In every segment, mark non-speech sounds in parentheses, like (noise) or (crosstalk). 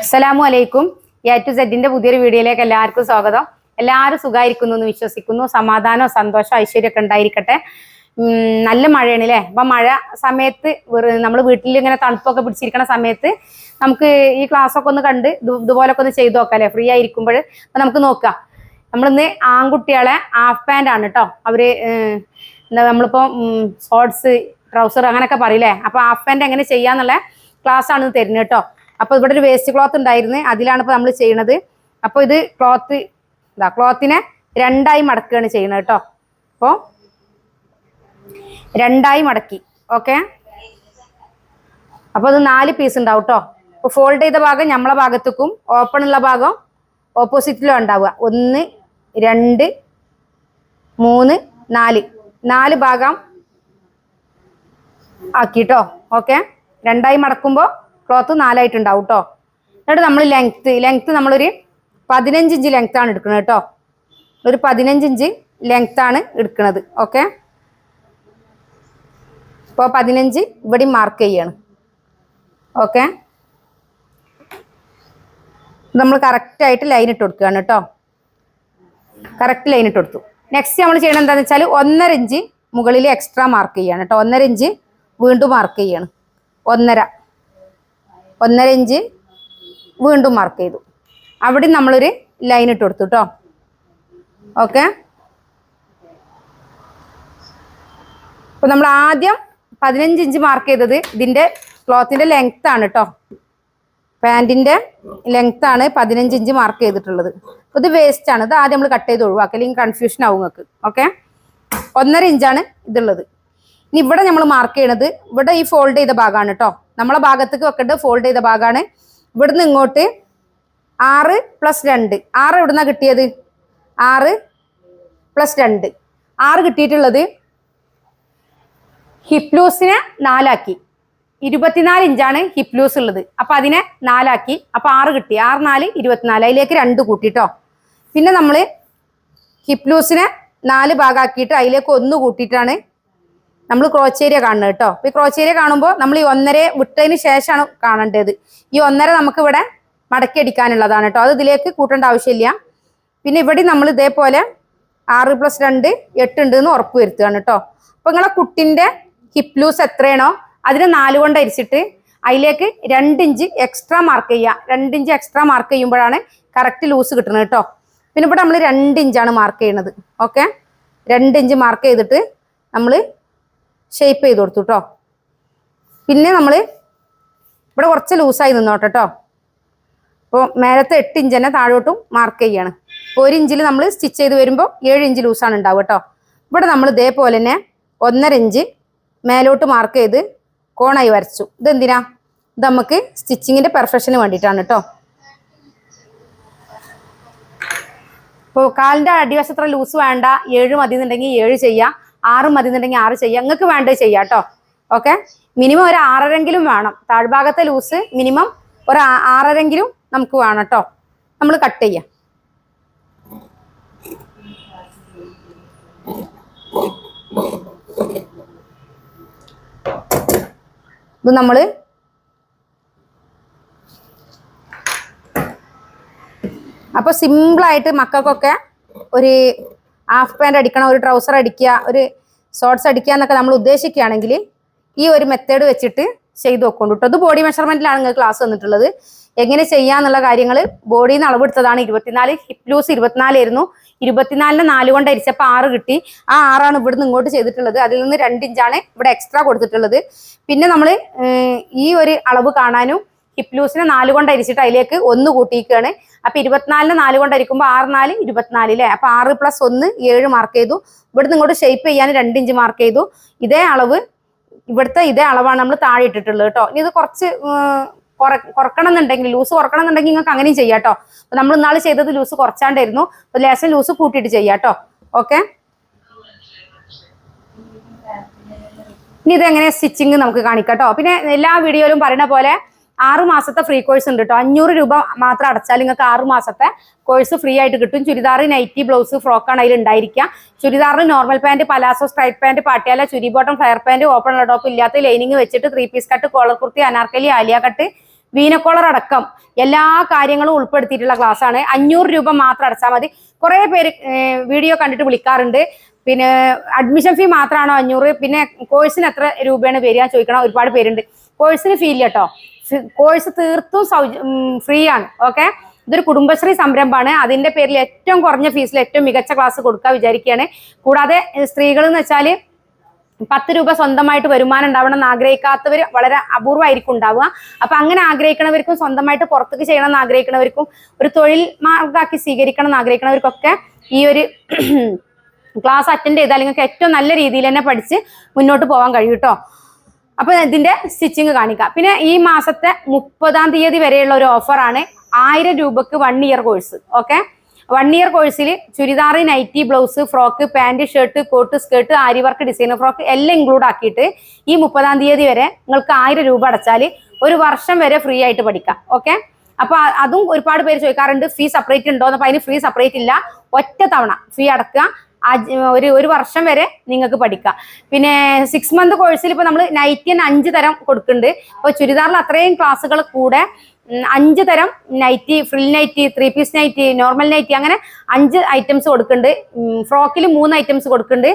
അസ്സലാമു അലൈക്കും. A to സെഡിന്റെ പുതിയൊരു വീഡിയോയിലേക്ക് എല്ലാവർക്കും സ്വാഗതം. എല്ലാവരും സുഖമായിരിക്കുന്നു എന്ന് വിശ്വസിക്കുന്നു. സമാധാനവും സന്തോഷം ഐശ്വര്യമൊക്കെ ഉണ്ടായിരിക്കട്ടെ. നല്ല മഴയാണ് അല്ലേ അപ്പൊ മഴ സമയത്ത് നമ്മൾ വീട്ടിൽ ഇങ്ങനെ തണുപ്പൊക്കെ പിടിച്ചിരിക്കുന്ന സമയത്ത് നമുക്ക് ഈ ക്ലാസ് ഒക്കെ ഒന്ന് കണ്ട് ഇതുപോലെ ഇതുപോലൊക്കെ ഒന്ന് ചെയ്തു നോക്കാം അല്ലേ ഫ്രീ ആയിരിക്കുമ്പോൾ നമുക്ക് നോക്കാം. നമ്മളിന്ന് ആൺകുട്ടികളെ ഹാഫ് പാന്റ് ആണ് കേട്ടോ അവർ എന്താ നമ്മളിപ്പോ ഷോർട്സ് ട്രൗസർ അങ്ങനെയൊക്കെ പറയില്ലേ അപ്പൊ ഹാഫ് പാന്റ് എങ്ങനെ ചെയ്യാന്നുള്ള ക്ലാസ് ആണ് തരുന്നത് കേട്ടോ അപ്പൊ ഇവിടെ ഒരു വേസ്റ്റ് ക്ലോത്ത് ഉണ്ടായിരുന്നേ അതിലാണ് ഇപ്പൊ നമ്മൾ ചെയ്യണത്. അപ്പൊ ഇത് ക്ലോത്ത് ഇതാ ക്ലോത്തിനെ രണ്ടായി മടക്കുകയാണ് ചെയ്യുന്നത് കേട്ടോ. അപ്പോൾ രണ്ടായി മടക്കി ഓക്കെ അപ്പോൾ അത് നാല് പീസ് ഉണ്ടാവും കേട്ടോ. അപ്പോൾ ഫോൾഡ് ചെയ്ത ഭാഗം നമ്മളെ ഭാഗത്തേക്കും ഓപ്പൺ ഉള്ള ഭാഗം ഓപ്പോസിറ്റിലും ഉണ്ടാവുക. ഒന്ന് രണ്ട് മൂന്ന് നാല്. നാല് ഭാഗം ആക്കിട്ടോ ഓക്കെ രണ്ടായി മടക്കുമ്പോൾ ക്ലോത്ത് നാലായിട്ടുണ്ടാവും കേട്ടോ എന്നിട്ട് നമ്മൾ ലെങ്ത്ത് ലെങ്ത്ത് നമ്മളൊരു പതിനഞ്ച് ഇഞ്ച് ലെങ്ത് ആണ് എടുക്കുന്നത് കേട്ടോ ഒരു പതിനഞ്ച് ഇഞ്ച് ലെങ്ത് ആണ് എടുക്കുന്നത് ഓക്കെ ഇപ്പോൾ പതിനഞ്ച് ഇവിടെ മാർക്ക് ചെയ്യാണ് ഓക്കെ നമ്മൾ കറക്റ്റായിട്ട് ലൈൻ ഇട്ട് കൊടുക്കുകയാണ് കേട്ടോ കറക്റ്റ് ലൈൻ ഇട്ട് കൊടുത്തു. നെക്സ്റ്റ് നമ്മൾ ചെയ്യണം എന്താണെന്ന് വെച്ചാൽ ഒന്നര ഇഞ്ച് മുകളിൽ എക്സ്ട്രാ മാർക്ക് ചെയ്യാണ് കേട്ടോ ഒന്നര ഇഞ്ച് വീണ്ടും മാർക്ക് ചെയ്യാണ്. ഒന്നര. ഒന്നര ഇഞ്ച് വീണ്ടും മാർക്ക് ചെയ്തു. അവിടെ നമ്മളൊരു ലൈൻ ഇട്ട് കൊടുത്തു കേട്ടോ ഓക്കെ അപ്പോൾ നമ്മൾ ആദ്യം പതിനഞ്ച് ഇഞ്ച് മാർക്ക് ചെയ്തത് ഇതിന്റെ ക്ലോത്തിന്റെ ലെങ്ത് ആണ് കേട്ടോ പാന്റിന്റെ ലെങ്ത് ആണ് പതിനഞ്ച് ഇഞ്ച് മാർക്ക് ചെയ്തിട്ടുള്ളത്. അപ്പോൾ ഇത് വേസ്റ്റ് ആണ്. ഇത് ആദ്യം നമ്മൾ കട്ട് ചെയ്ത് ഒഴിവാക്കുക അല്ലെങ്കിൽ കൺഫ്യൂഷൻ ആവും നിങ്ങൾക്ക്. ഓക്കെ ഒന്നര ഇഞ്ചാണ് ഇതുള്ളത്. ഇനി ഇവിടെ നമ്മൾ മാർക്ക് ചെയ്യണത് ഇവിടെ ഈ ഫോൾഡ് ചെയ്ത ഭാഗമാണ് കേട്ടോ നമ്മളെ ഭാഗത്തേക്ക് വെക്കേണ്ടത് ഫോൾഡ് ചെയ്ത ഭാഗമാണ്. ഇവിടുന്ന് ഇങ്ങോട്ട് ആറ് പ്ലസ് രണ്ട്. ആറ് എവിടുന്നാ കിട്ടിയത്? ആറ് പ്ലസ് രണ്ട്. ആറ് കിട്ടിയിട്ടുള്ളത് ഹിപ്ലൂസിനെ നാലാക്കി. ഇരുപത്തിനാല് ഇഞ്ചാണ് ഹിപ്ലൂസ് ഉള്ളത്. അപ്പൊ അതിനെ നാലാക്കി. അപ്പൊ ആറ് കിട്ടി. ആറ് നാല് ഇരുപത്തിനാല്. അതിലേക്ക് രണ്ട് കൂട്ടിട്ടോ പിന്നെ നമ്മൾ ഹിപ്ലൂസിനെ നാല് ഭാഗമാക്കിയിട്ട് അതിലേക്ക് ഒന്ന് കൂട്ടിയിട്ടാണ് നമ്മൾ ക്രോച്ചേരിയ കാണുന്നത് കേട്ടോ. ഈ ക്രോച്ചേരിയ കാണുമ്പോൾ നമ്മൾ ഈ ഒന്നര വിട്ടതിന് ശേഷമാണ് കാണേണ്ടത്. ഈ ഒന്നര നമുക്ക് ഇവിടെ മടക്കി അടിക്കാനുള്ളതാണ് കേട്ടോ. അത് ഇതിലേക്ക് കൂട്ടേണ്ട ആവശ്യമില്ല. പിന്നെ ഇവിടെ നമ്മൾ ഇതേപോലെ ആറ് പ്ലസ് രണ്ട് എട്ട് ഉണ്ട് എന്ന് ഉറപ്പ് വരുത്തുകയാണ് കേട്ടോ. അപ്പൊ നിങ്ങളെ കുട്ടിന്റെ ഹിപ് ലൂസ് എത്രയാണോ അതിന് നാല് കൊണ്ട് അരിച്ചിട്ട് അതിലേക്ക് രണ്ട് ഇഞ്ച് എക്സ്ട്രാ മാർക്ക് ചെയ്യുക. രണ്ട് ഇഞ്ച് എക്സ്ട്രാ മാർക്ക് ചെയ്യുമ്പോഴാണ് കറക്റ്റ് ലൂസ് കിട്ടുന്നത് കേട്ടോ. പിന്നെ ഇവിടെ നമ്മൾ രണ്ട് ഇഞ്ചാണ് മാർക്ക് ചെയ്യണത് ഓക്കെ രണ്ട് ഇഞ്ച് മാർക്ക് ചെയ്തിട്ട് നമ്മൾ ഷേപ്പ് ചെയ്ത് കൊടുത്തു കേട്ടോ പിന്നെ നമ്മൾ ഇവിടെ കുറച്ച് ലൂസായി നിന്നോട്ടെ കേട്ടോ അപ്പോൾ മേലത്തെ എട്ട് ഇഞ്ച് തന്നെ താഴോട്ടും മാർക്ക് ചെയ്യാണ്. അപ്പോൾ ഒരു ഇഞ്ചിൽ നമ്മൾ സ്റ്റിച്ച് ചെയ്ത് വരുമ്പോൾ ഏഴ് ഇഞ്ച് ലൂസാണ് ഉണ്ടാവുക കേട്ടോ ഇവിടെ നമ്മൾ ഇതേപോലെ തന്നെ ഒന്നര ഇഞ്ച് മേലോട്ട് മാർക്ക് ചെയ്ത് കോണായി വരച്ചു. ഇതെന്തിനാ ഇത് നമുക്ക് സ്റ്റിച്ചിങ്ങിന്റെ പെർഫെക്ഷന് വേണ്ടിയിട്ടാണ് കേട്ടോ ഇപ്പോൾ കാലിന്റെ അടിവശത്ര ലൂസ് വേണ്ട. ഏഴ് മതി എന്നുണ്ടെങ്കിൽ ഏഴ് ചെയ്യാം. ആറ് മതി എന്നുണ്ടെങ്കിൽ ആറ് ചെയ്യാം. നിങ്ങൾക്ക് വേണ്ടത് ചെയ്യാം കേട്ടോ ഓക്കെ മിനിമം ഒരു ആറരെങ്കിലും വേണം. താഴ്ഭാഗത്തെ ലൂസ് മിനിമം ഒരു ആറരെങ്കിലും നമുക്ക് വേണം കേട്ടോ നമ്മൾ കട്ട് ചെയ്യാം. ഇത് നമ്മൾ അപ്പൊ സിമ്പിളായിട്ട് മക്കൾക്കൊക്കെ ഒരു ഹാഫ് പാന്റ് അടിക്കണം ഒരു ട്രൗസർ അടിക്കുക ഒരു ഷോർട്സ് അടിക്കുക എന്നൊക്കെ നമ്മൾ ഉദ്ദേശിക്കുകയാണെങ്കിൽ ഈ ഒരു മെത്തേഡ് വെച്ചിട്ട് ചെയ്ത് നോക്കൊണ്ടു കേട്ടോ അത് ബോഡി മെഷർമെന്റിലാണ് നിങ്ങൾക്ക് ക്ലാസ് വന്നിട്ടുള്ളത്. എങ്ങനെ ചെയ്യാന്നുള്ള കാര്യങ്ങൾ ബോഡിയിൽ നിന്ന് അളവെടുത്തതാണ്. ഇരുപത്തിനാല് ഹിപ്പ് ലൂസ് ഇരുപത്തിനാലായിരുന്നു ഇരുപത്തിനാലിന് നാല് കൊണ്ട് അരിച്ചപ്പോൾ ആറ് കിട്ടി. ആ ആറാണ് ഇവിടുന്ന് ഇങ്ങോട്ട് ചെയ്തിട്ടുള്ളത്. അതിൽ നിന്ന് രണ്ട് ഇഞ്ചാണ് ഇവിടെ എക്സ്ട്രാ കൊടുത്തിട്ടുള്ളത്. പിന്നെ നമ്മൾ ഈ ഒരു അളവ് കാണാനും ഹിപ്പ് ലൂസിനെ നാല് കൊണ്ട് അരിച്ചിട്ട് അതിലേക്ക് ഒന്ന് കൂട്ടിയിരിക്കുകയാണ്. അപ്പൊ ഇരുപത്തിനാലിന് നാല് കൊണ്ട് അരിക്കുമ്പോൾ ആറ് നാല് ഇരുപത്തിനാല് അല്ലേ അപ്പൊ ആറ് പ്ലസ് ഒന്ന് ഏഴ് മാർക്ക് ചെയ്തു. ഇവിടുന്ന് ഇങ്ങോട്ട് ഷേപ്പ് ചെയ്യാൻ രണ്ട് ഇഞ്ച് മാർക്ക് ചെയ്തു. ഇതേ അളവ് ഇവിടുത്തെ ഇതേ അളവാണ് നമ്മൾ താഴെ ഇട്ടിട്ടുള്ളത് കേട്ടോ. ഇനി ഇത് കുറച്ച് കുറക്കണം എന്നുണ്ടെങ്കിൽ ലൂസ് കുറക്കണം എന്നുണ്ടെങ്കിൽ നിങ്ങൾക്ക് അങ്ങനെയും ചെയ്യാം കേട്ടോ. നമ്മൾ ഇന്നാൾ ചെയ്തത് ലൂസ് കുറച്ചാണ്ടായിരുന്നു. അപ്പൊ ലേശം ലൂസ് കൂട്ടിയിട്ട് ചെയ്യാം കേട്ടോ. ഓക്കെ? ഇനി ഇത് ഇതെങ്ങനെ സ്റ്റിച്ചിങ് നമുക്ക് കാണിക്കാം കേട്ടോ. പിന്നെ എല്ലാ വീഡിയോയിലും പറയുന്ന പോലെ ആറ് മാസത്തെ ഫ്രീ കോഴ്സ് ഉണ്ട് കേട്ടോ അഞ്ഞൂറ് രൂപ മാത്രം അടച്ചാൽ നിങ്ങൾക്ക് ആറ് മാസത്തെ കോഴ്സ് ഫ്രീ ആയിട്ട് കിട്ടും. ചുരിദാർ നൈറ്റി ബ്ലൗസ് ഫ്രോക്കാണ് അതിൽ ഉണ്ടായിരിക്കുക. ചുരിദാറിന് normal pant palazzo straight pant Patiala churi bottom flare pant open top ഇല്ലാത്ത ലൈനിങ് വെച്ചിട്ട് three piece cut collar kurti Anarkali Alia cut വീനക്കോളർ അടക്കം എല്ലാ കാര്യങ്ങളും ഉൾപ്പെടുത്തിയിട്ടുള്ള ക്ലാസ് ആണ്. അഞ്ഞൂറ് രൂപ മാത്രം അടച്ചാൽ മതി. കുറേ പേര് വീഡിയോ കണ്ടിട്ട് വിളിക്കാറുണ്ട്. പിന്നെ അഡ്മിഷൻ ഫീ മാത്രമാണോ അഞ്ഞൂറ്? പിന്നെ കോഴ്സിന് എത്ര രൂപയാണ് വരിക ചോദിക്കണം. ഒരുപാട് പേരുണ്ട്. കോഴ്സിന് ഫീ ഇല്ല കേട്ടോ കോഴ്സ് തീർത്തും ഫ്രീ ആണ്. ഓക്കെ ഇതൊരു കുടുംബശ്രീ സംരംഭമാണ്. അതിന്റെ പേരിൽ ഏറ്റവും കുറഞ്ഞ ഫീസിൽ ഏറ്റവും മികച്ച ക്ലാസ് കൊടുക്കാൻ വിചാരിക്കുകയാണ് കൂടാതെ സ്ത്രീകൾ എന്ന് വെച്ചാൽ പത്ത് രൂപ സ്വന്തമായിട്ട് വരുമാനം ഉണ്ടാവണം എന്ന് ആഗ്രഹിക്കാത്തവർ വളരെ അപൂർവമായിരിക്കും ഉണ്ടാവുക. അപ്പൊ അങ്ങനെ ആഗ്രഹിക്കണവർക്കും സ്വന്തമായിട്ട് പുറത്തേക്ക് ചെയ്യണം എന്ന് ആഗ്രഹിക്കണവർക്കും ഒരു തൊഴിൽ മാർഗമാക്കി സ്വീകരിക്കണം എന്ന് ആഗ്രഹിക്കണവർക്കൊക്കെ ഈ ഒരു (clears throat) ക്ലാസ് അറ്റൻഡ് ചെയ്താൽ നിങ്ങൾക്ക് ഏറ്റവും നല്ല രീതിയിൽ തന്നെ പഠിച്ച് മുന്നോട്ട് പോകാൻ കഴിയും കേട്ടോ അപ്പൊ ഇതിന്റെ സ്റ്റിച്ചിങ് കാണിക്കാം. പിന്നെ ഈ മാസത്തെ മുപ്പതാം തീയതി വരെയുള്ള ഒരു ഓഫറാണ് ആയിരം രൂപക്ക് one year course okay one year കോഴ്സിൽ churidar nighty blouse frock pant shirt coat skirt aari work designer frock എല്ലാം ഇൻക്ലൂഡ് ആക്കിയിട്ട് ഈ മുപ്പതാം തീയതി വരെ നിങ്ങൾക്ക് ആയിരം രൂപ അടച്ചാൽ ഒരു വർഷം വരെ ഫ്രീ ആയിട്ട് പഠിക്കാം. ഓക്കെ അപ്പൊ അതും ഒരുപാട് പേര് ചോദിക്കാറുണ്ട് ഫീ സെപ്പറേറ്റ് ഉണ്ടോ? എന്നപ്പോ അതിന് ഫ്രീ സെപ്പറേറ്റ് ഇല്ല. ഒറ്റ തവണ ഫീ അടക്കുക. ഒരു ഒരു വർഷം വരെ നിങ്ങൾക്ക് പഠിക്കാം. പിന്നെ സിക്സ് മന്ത് കോഴ്സിൽ ഇപ്പൊ നമ്മൾ നൈറ്റിന് അഞ്ച് തരം കൊടുക്കുന്നുണ്ട്. ഇപ്പോൾ ചുരിദാറിൽ അത്രയും ക്ലാസ്സുകൾ കൂടെ അഞ്ച് തരം nighty frill nighty three piece nighty normal nighty അങ്ങനെ അഞ്ച് ഐറ്റംസ് കൊടുക്കുന്നുണ്ട്. ഫ്രോക്കിൽ മൂന്ന് ഐറ്റംസ് കൊടുക്കുന്നുണ്ട്.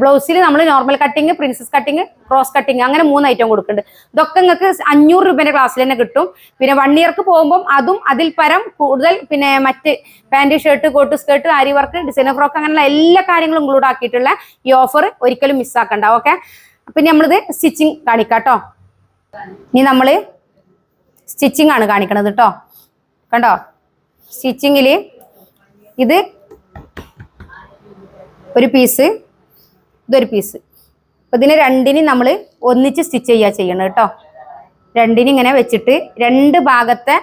ബ്ലൗസിൽ നമ്മൾ normal cutting princess cutting cross cutting അങ്ങനെ മൂന്ന് ഐറ്റം കൊടുക്കുന്നുണ്ട്. ഇതൊക്കെ നിങ്ങൾക്ക് അഞ്ഞൂറ് രൂപേന്റെ ക്ലാസ്സിൽ തന്നെ കിട്ടും. പിന്നെ വൺ ഇയർക്ക് പോകുമ്പോൾ അതും അതിൽ പരം കൂടുതൽ പിന്നെ മറ്റ് pant shirt coat skirt aari work designer frock അങ്ങനെയുള്ള എല്ലാ കാര്യങ്ങളും ഇൻക്ലൂഡ് ആക്കിയിട്ടുള്ള ഈ ഓഫർ ഒരിക്കലും മിസ്സാക്കണ്ട ഓക്കെ പിന്നെ നമ്മളിത് സ്റ്റിച്ചിങ് കാണിക്കാം കേട്ടോ ഇനി നമ്മൾ സ്റ്റിച്ചിങ് ആണ് കാണിക്കണത് കേട്ടോ കണ്ടോ? സ്റ്റിച്ചിങ്ങിൽ ഇത് ഒരു പീസ് ഇതൊരു പീസ് അപ്പൊ ഇതിനെ രണ്ടിനും നമ്മൾ ഒന്നിച്ച് സ്റ്റിച്ച് ചെയ്യുക ചെയ്യണം കേട്ടോ രണ്ടിനും ഇങ്ങനെ വെച്ചിട്ട് രണ്ട് ഭാഗത്തെ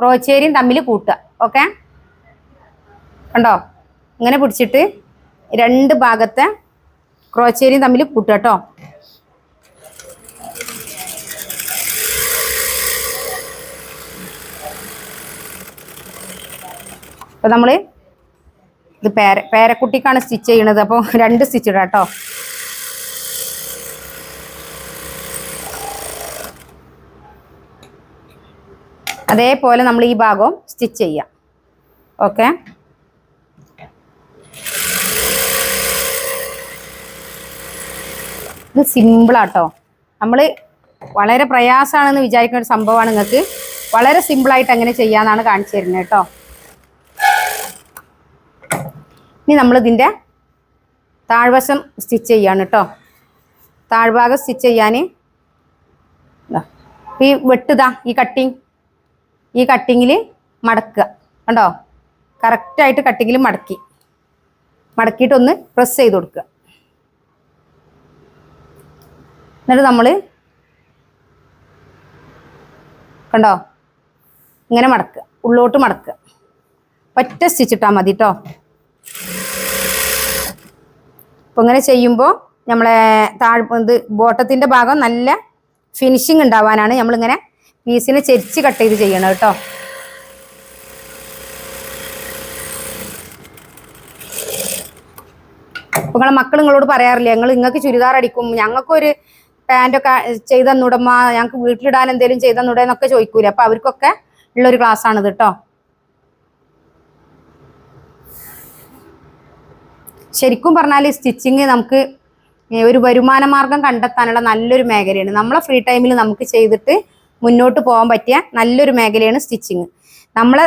ക്രോച്ചേരിയും തമ്മിൽ കൂട്ടുക. ഓക്കെ കണ്ടോ? ഇങ്ങനെ പിടിച്ചിട്ട് രണ്ട് ഭാഗത്തെ ക്രോച്ചേരിയും തമ്മിൽ കൂട്ടുക കേട്ടോ അപ്പൊ നമ്മൾ ഇത് പേര പേരക്കുട്ടിക്കാണ് സ്റ്റിച്ച് ചെയ്യണത്. അപ്പോൾ രണ്ട് സ്റ്റിച്ച് ഇടാം കേട്ടോ. അതേപോലെ നമ്മൾ ഈ ഭാഗവും സ്റ്റിച്ച് ചെയ്യാം. ഓക്കെ? ഇത് സിമ്പിളാട്ടോ നമ്മൾ വളരെ പ്രയാസമാണെന്ന് വിചാരിക്കുന്ന ഒരു സംഭവമാണ് നിങ്ങൾക്ക് വളരെ സിമ്പിളായിട്ട് അങ്ങനെ ചെയ്യാന്നാണ് കാണിച്ചു തരുന്നത് കേട്ടോ. ഇനി നമ്മളിതിന്റെ താഴ്വശം സ്റ്റിച്ച് ചെയ്യാണ് കേട്ടോ താഴ്ഭാഗം സ്റ്റിച്ച് ചെയ്യാൻ ഈ വെട്ടുതാ ഈ കട്ടിങ് ഈ കട്ടിങ്ങിൽ മടക്കുക കണ്ടോ? കറക്റ്റായിട്ട് കട്ടിങ്ങിൽ മടക്കി. മടക്കിയിട്ടൊന്ന് പ്രസ് ചെയ്ത് കൊടുക്കുക. എന്നിട്ട് നമ്മൾ കണ്ടോ? ഇങ്ങനെ മടക്കുക ഉള്ളോട്ട് മടക്കുക. ഒറ്റ സ്റ്റിച്ചിട്ടാൽ മതി കേട്ടോ അപ്പോൾ ഇങ്ങനെ ചെയ്യുമ്പോൾ നമ്മളെ താഴ് ഇത് ബോട്ടത്തിന്റെ ഭാഗം നല്ല ഫിനിഷിങ് ഉണ്ടാവാനാണ് നമ്മളിങ്ങനെ പീസിനെ ചെരിച്ച് കട്ട് ചെയ്ത് ചെയ്യണം കേട്ടോ. അപ്പോൾ നിങ്ങളെ മക്കൾ നിങ്ങളോട് പറയാറില്ല ഞങ്ങൾ നിങ്ങൾക്ക് ചുരിദാർ അടിക്കും ഞങ്ങൾക്കൊരു പാന്റൊക്കെ ചെയ്തെന്നുടമ്മ ഞങ്ങൾക്ക് വീട്ടിലിടാൻ എന്തെങ്കിലും ചെയ്ത് ചോദിക്കൂല? അപ്പോൾ അവർക്കൊക്കെ ഉള്ളൊരു ക്ലാസ് ആണിത് കേട്ടോ ശരിക്കും പറഞ്ഞാൽ സ്റ്റിച്ചിങ് നമുക്ക് ഒരു വരുമാന മാർഗം കണ്ടെത്താനുള്ള നല്ലൊരു മേഖലയാണ്. നമ്മളെ ഫ്രീ ടൈമിൽ നമുക്ക് ചെയ്തിട്ട് മുന്നോട്ട് പോകാൻ പറ്റിയ നല്ലൊരു മേഖലയാണ് സ്റ്റിച്ചിങ്. തിരഞ്ഞു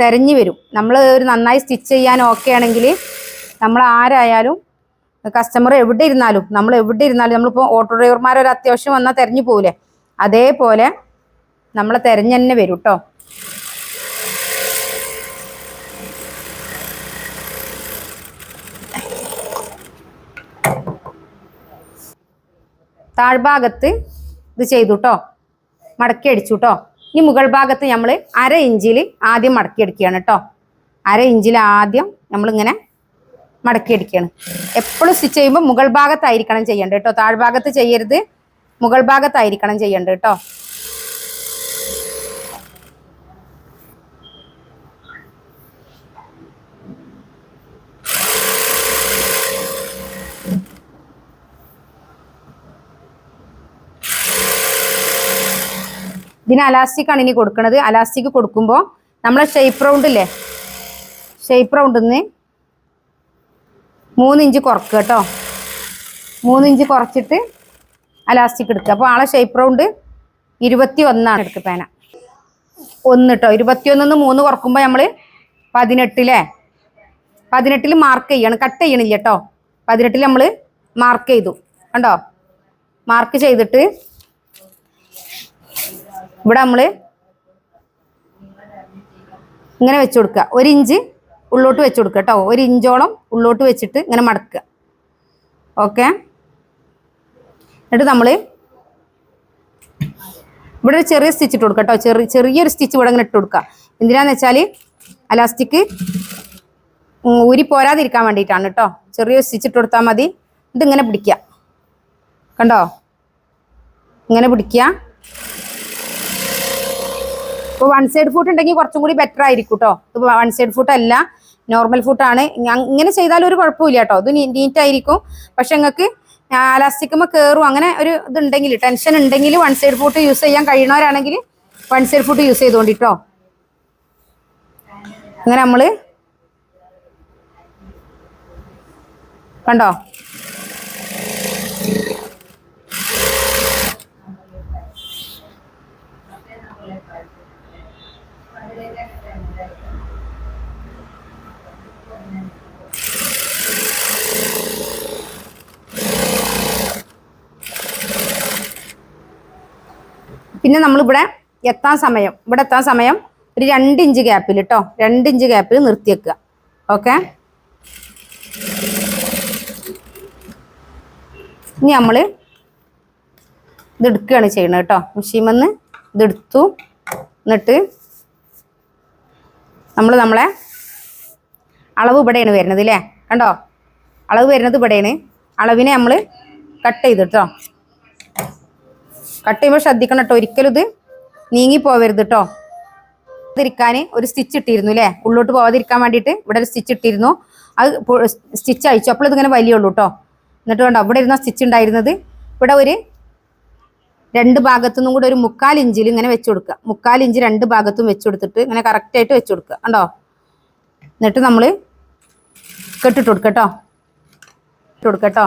തെരഞ്ഞു വരും. നമ്മൾ ഒരു നന്നായി സ്റ്റിച്ച് ചെയ്യാൻ ഓക്കെ ആണെങ്കിൽ നമ്മൾ ആരായാലും കസ്റ്റമർ എവിടെ ഇരുന്നാലും നമ്മൾ എവിടെ ഇരുന്നാലും നമ്മളിപ്പോൾ ഓട്ടോ ഡ്രൈവർമാർ ഒരു അത്യാവശ്യം വന്നാൽ തിരഞ്ഞു പോകില്ലേ അതേപോലെ നമ്മളെ തിരഞ്ഞു തന്നെ വരും കേട്ടോ താഴ്ഭാഗത്ത് ഇത് ചെയ്തു കേട്ടോ മടക്കി അടിച്ചു കേട്ടോ ഇനി മുകൾ ഭാഗത്ത് നമ്മൾ അര ഇഞ്ചിൽ ആദ്യം മടക്കി അടിക്കുകയാണ് കേട്ടോ അര ഇഞ്ചിൽ ആദ്യം നമ്മളിങ്ങനെ മടക്കി അടിക്കുകയാണ്. എപ്പോഴും സ്റ്റിച്ച് ചെയ്യുമ്പോൾ മുകൾ ഭാഗത്തായിരിക്കണം ചെയ്യേണ്ടത് കേട്ടോ താഴ്ഭാഗത്ത് ചെയ്യരുത് മുകൾ ഭാഗത്തായിരിക്കണം ചെയ്യേണ്ടത് കേട്ടോ ഇതിന് അലാസ്റ്റിക് ആണ് ഇനി കൊടുക്കുന്നത് അലാസ്റ്റിക് കൊടുക്കുമ്പോൾ നമ്മളെ ഷേപ്പ് റൗണ്ട് ഇല്ലേ? ഷേപ്പ് റൗണ്ടിൽ നിന്ന് മൂന്ന് ഇഞ്ച് കുറക്കുക കേട്ടോ. മൂന്ന് ഇഞ്ച് കുറച്ചിട്ട് അലാസ്റ്റിക് എടുക്കുക. അപ്പോൾ ആളെ ഷേപ്പ് റൗണ്ട് ഇരുപത്തി ഒന്നാണ് എടുക്കുക പേന. ഒന്ന് കേട്ടോ ഇരുപത്തിയൊന്നിന്ന് മൂന്ന് കുറക്കുമ്പോൾ നമ്മൾ പതിനെട്ടിലേ പതിനെട്ടിൽ മാർക്ക് ചെയ്യണം. കട്ട് ചെയ്യണില്ല കേട്ടോ പതിനെട്ടിൽ നമ്മൾ മാർക്ക് ചെയ്തു. കണ്ടോ? മാർക്ക് ചെയ്തിട്ട് ഇവിടെ നമ്മൾ ഇങ്ങനെ വെച്ച് കൊടുക്കുക. ഒരു ഇഞ്ച് ഉള്ളോട്ട് വെച്ച് കൊടുക്കുക കേട്ടോ. ഒരു ഇഞ്ചോളം ഉള്ളോട്ട് വെച്ചിട്ട് ഇങ്ങനെ മടക്കുക. ഓക്കെ എന്നിട്ട് നമ്മൾ ഇവിടെ ഒരു ചെറിയ സ്റ്റിച്ച് ഇട്ട് കൊടുക്കുക കേട്ടോ. ചെറിയ ചെറിയൊരു സ്റ്റിച്ച് ഇവിടെ ഇങ്ങനെ ഇട്ട് കൊടുക്കുക. എന്തിനാന്ന് വെച്ചാൽ അലാസ്റ്റിക് ഊരി പോരാതിരിക്കാൻ വേണ്ടിയിട്ടാണ് കേട്ടോ. ചെറിയൊരു സ്റ്റിച്ച് ഇട്ട് കൊടുത്താൽ മതി. ഇതിങ്ങനെ പിടിക്കുക. കണ്ടോ? ഇങ്ങനെ പിടിക്കുക. ഇപ്പോൾ വൺ സൈഡ് ഫുട്ട് ഉണ്ടെങ്കിൽ കുറച്ചും കൂടി ബെറ്റർ ആയിരിക്കും കേട്ടോ ഇത് വൺ സൈഡ് ഫുട്ട് അല്ല നോർമൽ ആണ്. ഇങ്ങനെ ചെയ്താലും ഒരു കുഴപ്പമില്ല കേട്ടോ. ഇത് നീറ്റ് ആയിരിക്കും. പക്ഷെ നിങ്ങൾക്ക് അലാസ്റ്റിക്കുമ്പോൾ കയറും അങ്ങനെ ഒരു ഇതുണ്ടെങ്കിൽ ടെൻഷൻ ഉണ്ടെങ്കിൽ വൺ സൈഡ് ഫുട്ട് യൂസ് ചെയ്യാൻ കഴിയണവരാണെങ്കിൽ വൺ സൈഡ് ഫുട്ട് യൂസ് ചെയ്തുകൊണ്ടിട്ടോ അങ്ങനെ നമ്മൾ കണ്ടോ? പിന്നെ നമ്മളിവിടെ എത്താൻ സമയം ഇവിടെ എത്താൻ സമയം ഒരു രണ്ട് ഇഞ്ച് ഗ്യാപ്പിൽ കേട്ടോ രണ്ട് ഇഞ്ച് ഗ്യാപ്പിൽ നിർത്തി വെക്കുക. ഓക്കെ ഇനി നമ്മൾ ഇതെടുക്കുകയാണ് ചെയ്യുന്നത് കേട്ടോ മുഷീമെന്ന് ഇതെടുത്തു എന്നിട്ട് നമ്മൾ നമ്മളെ അളവ് ഇവിടെയാണ് വരുന്നത് അല്ലേ കണ്ടോ? അളവ് വരുന്നത് ഇവിടെയാണ്. അളവിനെ നമ്മൾ കട്ട് ചെയ്ത് കേട്ടോ ചെയ്യുമ്പോൾ ശ്രദ്ധിക്കണം കേട്ടോ ഒരിക്കലും ഇത് നീങ്ങി പോവരുത് കേട്ടോ ഇരിക്കാൻ ഒരു സ്റ്റിച്ച് ഇട്ടിരുന്നു അല്ലേ ഉള്ളോട്ട് പോവാതിരിക്കാൻ വേണ്ടിയിട്ട് ഇവിടെ ഒരു സ്റ്റിച്ച് ഇട്ടിരുന്നു. അത് സ്റ്റിച്ച് അയച്ചു അപ്പോൾ ഇതിങ്ങനെ വലിയുള്ളൂ കേട്ടോ എന്നിട്ട് വേണ്ട അവിടെ ഇരുന്ന സ്റ്റിച്ച് ഉണ്ടായിരുന്നത്. ഇവിടെ ഒരു രണ്ട് ഭാഗത്തുനിന്നും കൂടെ ഒരു മുക്കാൽ ഇഞ്ചിൽ ഇങ്ങനെ വെച്ച് കൊടുക്കുക. മുക്കാൽ ഇഞ്ച് രണ്ട് ഭാഗത്തും വെച്ച് കൊടുത്തിട്ട് ഇങ്ങനെ കറക്റ്റായിട്ട് വെച്ച് കൊടുക്കുക. കണ്ടോ? എന്നിട്ട് നമ്മൾ കെട്ടിട്ട് കൊടുക്കട്ടോ കേട്ടോ ഇട്ട് കൊടുക്കുക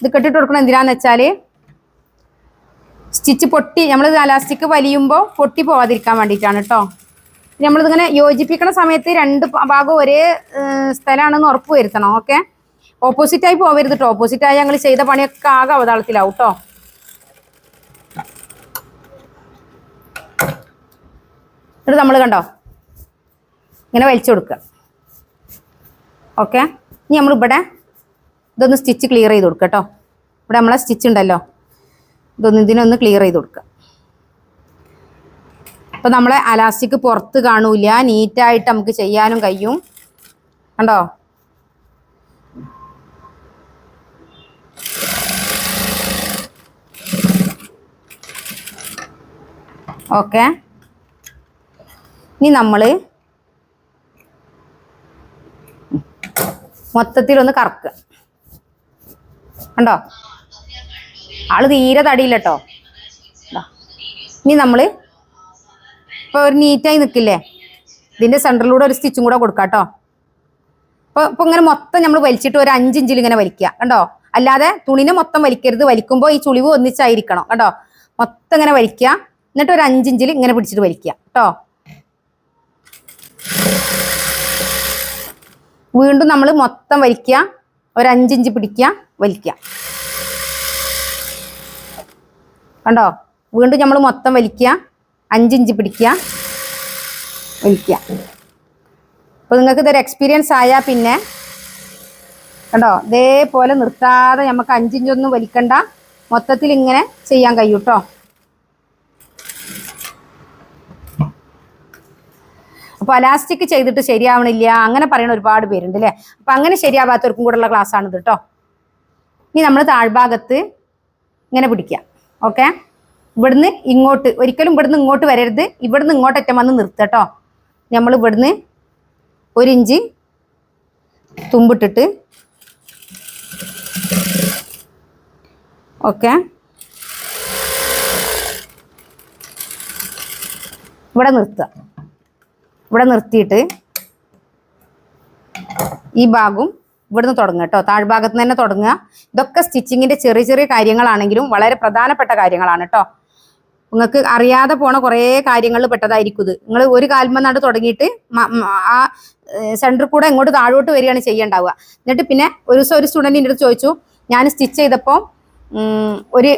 ഇത് കെട്ടിട്ട് കൊടുക്കണം എന്തിനാന്ന് വെച്ചാൽ സ്റ്റിച്ച് പൊട്ടി നമ്മൾ അലാസ്റ്റിക് വലിയുമ്പോൾ പൊട്ടി പോവാതിരിക്കാൻ വേണ്ടിയിട്ടാണ് കേട്ടോ നമ്മളിതിങ്ങനെ യോജിപ്പിക്കുന്ന സമയത്ത് രണ്ട് ഭാഗം ഒരേ സ്ഥലമാണെന്ന് ഉറപ്പ് വരുത്തണം ഓക്കെ? ഓപ്പോസിറ്റായി പോവരുത് കേട്ടോ ഓപ്പോസിറ്റായി ഞങ്ങൾ ചെയ്ത പണിയൊക്കെ ആകെ അവതാളത്തിലാവും കേട്ടോ എന്നിട്ട് നമ്മൾ കണ്ടോ? ഇങ്ങനെ വലിച്ചു കൊടുക്കുക ഓക്കെ? ഇനി നമ്മളിവിടെ ഇതൊന്ന് സ്റ്റിച്ച് ക്ലിയർ ചെയ്ത് കൊടുക്കുക കേട്ടോ ഇവിടെ നമ്മളെ സ്റ്റിച്ച് ഉണ്ടല്ലോ. ഇതൊന്ന് ഇതിനൊന്ന് ക്ലിയർ ചെയ്ത് കൊടുക്കുക അപ്പോൾ നമ്മളെ അലാസ്റ്റിക് പുറത്ത് കാണൂല നീറ്റായിട്ട് നമുക്ക് ചെയ്യാനും കഴിയും. കണ്ടോ? ഓക്കെ. ഇനി നമ്മൾ മൊത്തത്തിലൊന്ന് കറക്കുക കണ്ടോ? ആൾ തീരെ തടിയില്ല കേട്ടോ. ഇനി നമ്മൾ ഇപ്പോൾ ഒരു നീറ്റായി നിൽക്കില്ലേ ഇതിന്റെ സെന്ററിലൂടെ ഒരു സ്റ്റിച്ചും കൂടെ കൊടുക്കാം കേട്ടോ അപ്പോൾ ഇപ്പോൾ ഇങ്ങനെ മൊത്തം നമ്മൾ വലിച്ചിട്ട് ഒരു അഞ്ചിഞ്ചിൽ ഇങ്ങനെ വലിക്കുക കണ്ടോ? അല്ലാതെ തുണിനെ മൊത്തം വലിക്കരുത്. വലിക്കുമ്പോൾ ഈ ചുളിവ് ഒന്നിച്ചായിരിക്കണം കേട്ടോ മൊത്തം ഇങ്ങനെ വലിക്കുക. എന്നിട്ട് ഒരു അഞ്ചിഞ്ചിൽ ഇങ്ങനെ പിടിച്ചിട്ട് വലിക്കുക കേട്ടോ? വീണ്ടും നമ്മൾ മൊത്തം വലിക്കുക. ഒരു അഞ്ചിഞ്ച് പിടിക്കുക വലിക്കുക. കണ്ടോ? വീണ്ടും നമ്മൾ മൊത്തം വലിക്കുക. അഞ്ചിഞ്ച് പിടിക്കുക. വലിക്കുക. അപ്പോൾ നിങ്ങൾക്ക് ഇതൊരു എക്സ്പീരിയൻസ് ആയാൽ പിന്നെ കണ്ടോ? ഇതേപോലെ നിർത്താതെ നമുക്ക് അഞ്ചിഞ്ചൊന്നും വലിക്കണ്ട. മൊത്തത്തിൽ ഇങ്ങനെ ചെയ്യാൻ കഴിയും കേട്ടോ അപ്പോൾ അലാസ്റ്റിക് ചെയ്തിട്ട് ശരിയാവണില്ല. അങ്ങനെ പറയുന്ന ഒരുപാട് പേരുണ്ട് അല്ലേ അപ്പം അങ്ങനെ ശരിയാവാത്തവർക്കും കൂടെ ഉള്ള ക്ലാസ് ആണിത് കേട്ടോ ഇനി നമ്മൾ താഴ്ഭാഗത്ത് ഇങ്ങനെ പിടിക്കുക. ഓക്കെ ഇവിടുന്ന് ഇങ്ങോട്ട് ഒരിക്കലും ഇവിടുന്ന് ഇങ്ങോട്ട് വരരുത്. ഇവിടുന്ന് ഇങ്ങോട്ടറ്റം വന്ന് നിർത്തുക കേട്ടോ. നമ്മൾ ഇവിടുന്ന് ഒരു ഇഞ്ച് തുമ്പിട്ടിട്ട് ഓക്കെ ഇവിടെ നിർത്തുക. ഇവിടെ നിർത്തിയിട്ട് ഈ ഭാഗവും ഇവിടുന്ന് തുടങ്ങുക കേട്ടോ. താഴ്ഭാഗത്ത് നിന്ന് തന്നെ തുടങ്ങുക. ഇതൊക്കെ സ്റ്റിച്ചിങ്ങിന്റെ ചെറിയ ചെറിയ കാര്യങ്ങളാണെങ്കിലും വളരെ പ്രധാനപ്പെട്ട കാര്യങ്ങളാണ് കേട്ടോ. നിങ്ങൾക്ക് അറിയാതെ പോണ കുറേ കാര്യങ്ങളിൽ പെട്ടതായിരിക്കും ഇത്. നിങ്ങൾ ഒരു കാൽമന്നാണ്ട് തുടങ്ങിയിട്ട് ആ സെന്ററിൽ കൂടെ ഇങ്ങോട്ട് താഴോട്ട് വരികയാണ് ചെയ്യണ്ടാവുക. എന്നിട്ട് പിന്നെ ഒരു ദിവസം ഒരു സ്റ്റുഡന്റിന്റെ അടുത്ത് ചോദിച്ചു ഞാൻ സ്റ്റിച്ച് ചെയ്തപ്പോൾ ഒരു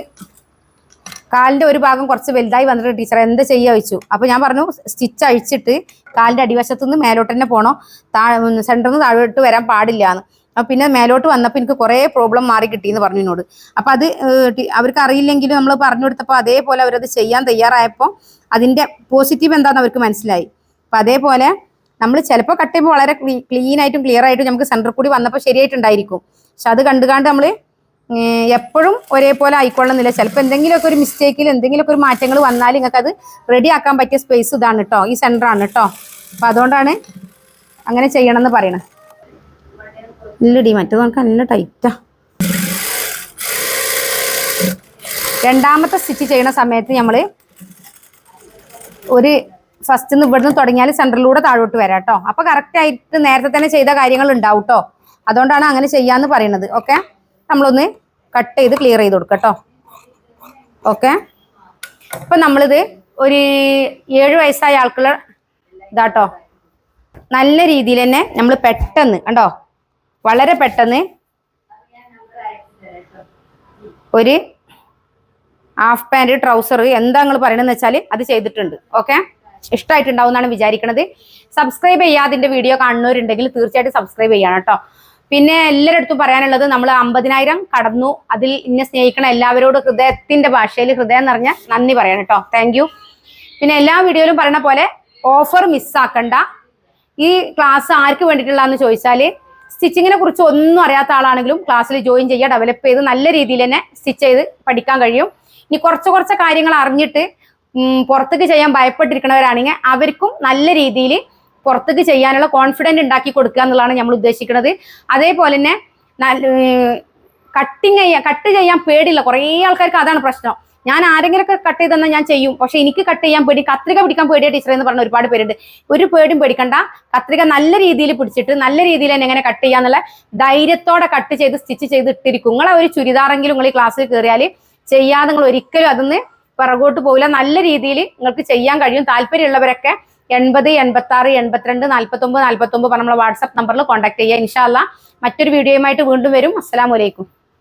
കാലിന്റെ ഒരു ഭാഗം കുറച്ച് വലുതായി വന്നിട്ട് ടീച്ചർ എന്താ ചെയ്യുക ചോദിച്ചു. അപ്പൊ ഞാൻ പറഞ്ഞു സ്റ്റിച്ച് അഴിച്ചിട്ട് കാലിന്റെ അടിവശത്തുനിന്ന് മേലോട്ട് തന്നെ പോണോ. താഴെ സെന്ററിൽ നിന്ന് താഴോട്ട് വരാൻ പാടില്ല എന്ന്. അപ്പൊ പിന്നെ മേലോട്ട് വന്നപ്പോൾ എനിക്ക് കുറേ പ്രോബ്ലം മാറി കിട്ടിയെന്ന് പറഞ്ഞു എന്നോട്. അപ്പൊ അത് അവർക്ക് അറിയില്ലെങ്കിലും നമ്മൾ പറഞ്ഞു കൊടുത്തപ്പോൾ അതേപോലെ അവരത് ചെയ്യാൻ തയ്യാറായപ്പോൾ അതിന്റെ പോസിറ്റീവ് എന്താണെന്ന് അവർക്ക് മനസ്സിലായി. അപ്പൊ അതേപോലെ നമ്മൾ ചിലപ്പോൾ കട്ട് ചെയ്യുമ്പോൾ വളരെ ക്ലീൻ ആയിട്ടും ക്ലിയർ ആയിട്ടും നമുക്ക് സെന്ററിൽ കൂടി വന്നപ്പോൾ ശരിയായിട്ടുണ്ടായിരിക്കും. പക്ഷെ അത് കണ്ടുകാണ്ട് നമ്മൾ എപ്പോഴും ഒരേപോലെ ആയിക്കൊള്ളുന്നില്ല ചിലപ്പോൾ എന്തെങ്കിലുമൊക്കെ ഒരു മിസ്റ്റേക്കിൽ എന്തെങ്കിലുമൊക്കെ ഒരു മാറ്റങ്ങൾ വന്നാലും നിങ്ങൾക്ക് അത് റെഡി ആക്കാൻ പറ്റിയ സ്പേസ് ഇതാണ് കേട്ടോ ഈ സെന്റർ ആണ് കേട്ടോ അപ്പൊ അതുകൊണ്ടാണ് അങ്ങനെ ചെയ്യണമെന്ന് പറയണത് ഇല്ലടി മറ്റേത് നമുക്ക് നല്ല ടൈറ്റാ രണ്ടാമത്തെ സ്റ്റിച്ച് ചെയ്യുന്ന സമയത്ത് നമ്മൾ ഒരു ഫസ്റ്റ് നിന്ന് ഇവിടുന്ന് തുടങ്ങിയാൽ സെന്ററിലൂടെ താഴോട്ട് വരാം കേട്ടോ. അപ്പൊ കറക്റ്റ് ആയിട്ട് നേരത്തെ തന്നെ ചെയ്ത കാര്യങ്ങൾ ഉണ്ടാവും കേട്ടോ അതുകൊണ്ടാണ് അങ്ങനെ ചെയ്യാന്ന് പറയുന്നത്. ഓക്കെ നമ്മളൊന്ന് കട്ട് ചെയ്ത് ക്ലിയർ ചെയ്ത് കൊടുക്കാം കേട്ടോ ഓക്കെ അപ്പൊ നമ്മളിത് ഒരു ഏഴ് വയസ്സായ ആൾക്കുള്ള ഇതാട്ടോ നല്ല രീതിയിൽ തന്നെ നമ്മൾ പെട്ടെന്ന് കണ്ടോ? വളരെ പെട്ടെന്ന് ഒരു ഹാഫ് പാന്റ് ട്രൗസർ എന്താ നിങ്ങൾ പറയണമെന്ന് വെച്ചാൽ അത് ചെയ്തിട്ടുണ്ട്. ഓക്കെ ഇഷ്ടമായിട്ടുണ്ടാവും എന്നാണ് വിചാരിക്കുന്നത് സബ്സ്ക്രൈബ് ചെയ്യാതിന്റെ വീഡിയോ കാണുന്നവരുണ്ടെങ്കിൽ തീർച്ചയായിട്ടും സബ്സ്ക്രൈബ് ചെയ്യണം കേട്ടോ. പിന്നെ എല്ലാവരുടെ പറയാനുള്ളത് നമ്മൾ അമ്പതിനായിരം കടന്നു. അതിൽ ഇന്നെ സ്നേഹിക്കണ എല്ലാവരോടും ഹൃദയത്തിന്റെ ഭാഷയിൽ ഹൃദയം നിറഞ്ഞ നന്ദി പറയണം കേട്ടോ. താങ്ക് പിന്നെ എല്ലാ വീഡിയോയിലും പറയണ പോലെ ഓഫർ മിസ്സാക്കണ്ട ഈ ക്ലാസ് ആർക്ക് വേണ്ടിയിട്ടുള്ളതെന്ന് ചോദിച്ചാൽ സ്റ്റിച്ചിങ്ങിനെ കുറിച്ച് ഒന്നും അറിയാത്ത ആളാണെങ്കിലും ക്ലാസ്സിൽ ജോയിൻ ചെയ്യുക ഡെവലപ്പ് ചെയ്ത് നല്ല രീതിയിൽ തന്നെ സ്റ്റിച്ച് ചെയ്ത് പഠിക്കാൻ കഴിയും. ഇനി കുറച്ച് കുറച്ച് കാര്യങ്ങൾ അറിഞ്ഞിട്ട് പുറത്തേക്ക് ചെയ്യാൻ ഭയപ്പെട്ടിരിക്കുന്നവരാണെങ്കിൽ അവർക്കും നല്ല രീതിയിൽ പുറത്തേക്ക് ചെയ്യാനുള്ള കോൺഫിഡന്റ് ഉണ്ടാക്കി കൊടുക്കുക എന്നുള്ളതാണ് നമ്മൾ ഉദ്ദേശിക്കുന്നത്. അതേപോലെ തന്നെ കട്ടിങ് ചെയ്യാൻ കട്ട് ചെയ്യാൻ പേടില്ല കുറേ ആൾക്കാർക്ക് അതാണ് പ്രശ്നം. ഞാൻ ആരെങ്കിലുമൊക്കെ കട്ട് ചെയ്തെന്നാൽ ഞാൻ ചെയ്യും. പക്ഷെ എനിക്ക് കട്ട് ചെയ്യാൻ പേടി കത്രിക പിടിക്കാൻ പേടിയ ടീച്ചർ എന്ന് പറഞ്ഞ ഒരുപാട് പേരുണ്ട്. ഒരു പേടും പേടിക്കണ്ട. കത്രിക നല്ല രീതിയിൽ പിടിച്ചിട്ട് നല്ല രീതിയിൽ തന്നെ എങ്ങനെ കട്ട് ചെയ്യാന്നുള്ള ധൈര്യത്തോടെ കട്ട് ചെയ്ത് സ്റ്റിച്ച് ചെയ്ത് ഇട്ടിരിക്കും. നിങ്ങളെ ഒരു ചുരിദാറെങ്കിലും നിങ്ങൾ ഈ ക്ലാസ്സിൽ കയറിയാൽ ചെയ്യാതെ നിങ്ങൾ ഒരിക്കലും അതൊന്ന് പിറകോട്ട് പോകില്ല നല്ല രീതിയിൽ നിങ്ങൾക്ക് ചെയ്യാൻ കഴിയും. താല്പര്യമുള്ളവരൊക്കെ എൺപത് എൺപത്തി ആറ് എൺപത്തിരണ്ട് നാൽപ്പത്തൊമ്പത് പറഞ്ഞ നമ്മളെ വാട്സപ്പ് നമ്പറിൽ കോൺടാക്ട് ചെയ്യുക ഇൻഷാല്ല മറ്റൊരു വീഡിയോയുമായിട്ട് വീണ്ടും വരും. അസ്സാം അലൈക്കും.